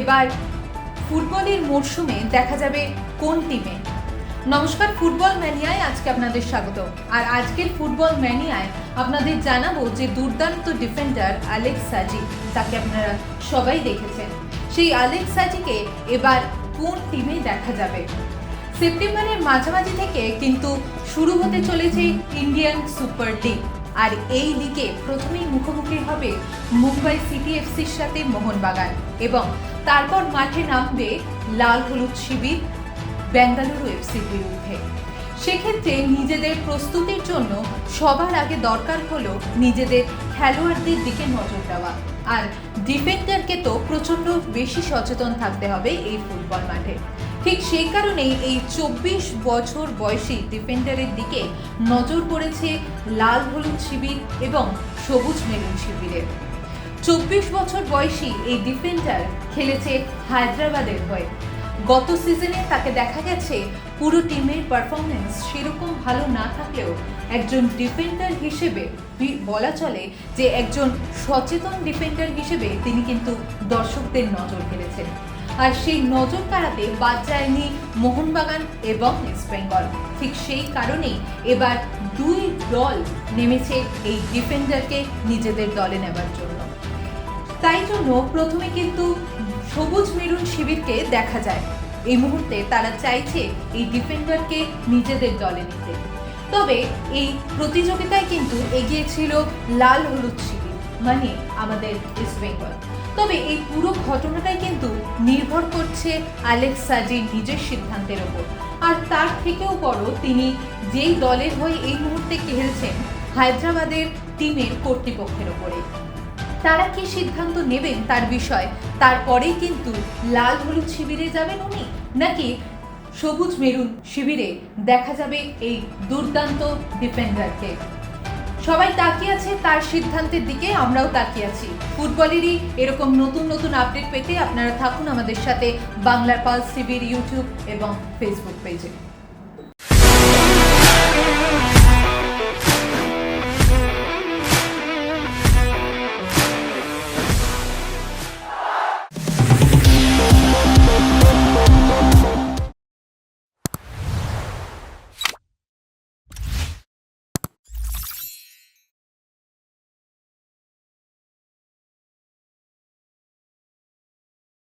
এবার ফুটবলের মরশুমে দেখা যাবে কোন টিমে? নমস্কার, ফুটবল ম্যানিয়ায় আজকে আপনাদের স্বাগত। আর আজকের ফুটবল ম্যানিয়ায় আপনাদের জানাব যে দুর্দান্ত ডিফেন্ডার আলেক্স সাজি, তাকে আপনারা সবাই দেখেছেন। সেই আলেক্স সাজিকে এবার কোন টিমে দেখা যাবে? সেপ্টেম্বরের মাঝামাঝি থেকে কিন্তু শুরু হতে চলেছে ইন্ডিয়ান সুপার লিগ। আর এই লিগে প্রথমেই মুখোমুখি হবে মুম্বাই সিটি এফসির সাথে মোহনবাগান এবং তারপর মাঠে নামবে লাল হলুদ শিবির, বেঙ্গালুরু এফসির বিরুদ্ধে। সেক্ষেত্রে নিজেদের প্রস্তুতির জন্য সবার আগে দরকার হলো নিজেদের খেলোয়াড়দের দিকে নজর দেওয়া। আর ডিফেন্ডারকে তো প্রচণ্ড বেশি সচেতন থাকতে হবে এই ফুটবল মাঠে। ঠিক সেই কারণেই এই চব্বিশ বছর বয়সী ডিফেন্ডারের দিকে নজর পড়েছে লাল হলুদ শিবির এবং সবুজ মেরুন শিবিরের। চব্বিশ বছর বয়সী এই ডিফেন্ডার খেলেছে হায়দ্রাবাদের হয়ে। গত সিজনে তাকে দেখা গেছে, পুরো টিমের পারফরমেন্স সেরকম ভালো না থাকলেও একজন ডিফেন্ডার হিসেবে বলা চলে যে একজন সচেতন ডিফেন্ডার হিসেবে তিনি কিন্তু দর্শকদের নজর কেড়েছেন। আর সেই নজর কাড়াতে বাদ যায়নি মোহনবাগান এবং ইস্ট বেঙ্গল ঠিক সেই কারণেই এবার দুই দল নেমেছে এই ডিফেন্ডারকে নিজেদের দলে নেবার জন্য। তাই জন্য প্রথমে কিন্তু সবুজ মেরুন শিবিরকে দেখা যায়। এই মুহূর্তে তারা চাইছে এই ডিফেন্ডারকে নিজেদের দলে নিতে। তবে এই প্রতিযোগিতায় কিন্তু এগিয়ে ছিল লাল হলুদ শিবির মানে আমাদের ইস্ট বেঙ্গল তবে এই পুরো ঘটনাটাই কিন্তু নির্ভর করছে আলেক্স সাজির নিজের সিদ্ধান্তের ওপর। আর তার থেকেও বড় তিনি যেই দলের হয়ে এই মুহূর্তে খেলছেন, হায়দ্রাবাদের টিমের কর্তৃপক্ষের ওপরে। তারা কি সিদ্ধান্ত নেবেন তার বিষয়? তারপরেই কিন্তু লাল হলুদ শিবিরে যাবেন উনি? নাকি সবুজ মেরুন শিবিরে দেখা যাবে এই দুর্দান্ত ডিফেন্ডারকে? সবাই তাকিয়ে আছে তার সিদ্ধান্তের দিকে, আমরাও তাকিয়ে আছি। ফুটবলেরই এরকম নতুন নতুন আপডেট পেতে আপনারা থাকুন আমাদের সাথে বাংলার পালস টিভির ইউটিউব এবং ফেসবুক পেজে।